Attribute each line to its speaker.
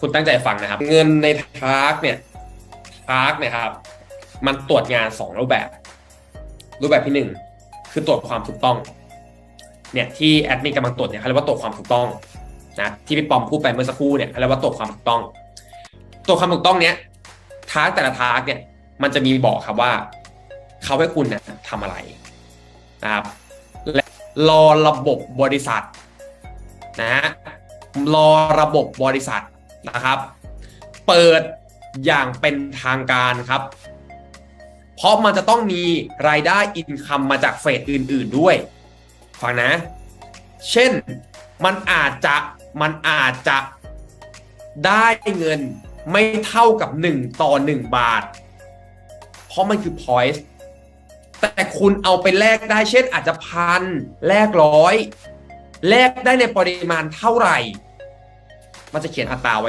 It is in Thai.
Speaker 1: คุณตั้งใจฟังนะครับ เงินในทาร์กเนี่ยทาร์กเนี่ยครับ มันตรวจงานสองรูปแบบ รูปแบบที่หนึ่งคือตรวจความถูกต้อง เนี่ยที่แอดมินกำลังตรวจเนี่ยเขาเรียกว่าตรวจความถูกต้องนะที่พี่ปอมพูดไปเมื่อสักครู่เนี่ยเขาเรียกว่าตรวจความถูกต้อง ตรวจความถูกต้องเนี้ยทาร์กแต่ละทาร์กเนี่ยมันจะมีบอกครับว่าเขาให้คุณเนี่ยทำอะไรนะครับและรอระบบบริษัทนะฮะรอระบบบริษัท นะครับ เปิดอย่างเป็นทางการครับ เพราะมันจะต้องมีรายได้อินคัมมาจากเฟสอื่น ๆด้วย ฟังนะ เช่นมันอาจจะมันอาจจะได้เงินไม่เท่ากับ 1 ต่อ 1 บาท เพราะมันคือ point แต่คุณเอาไปแลกได้เช่นอาจจะพันแลกร้อยแลกได้ในปริมาณเท่าไหร่ มันจะเขียนอัตราไว้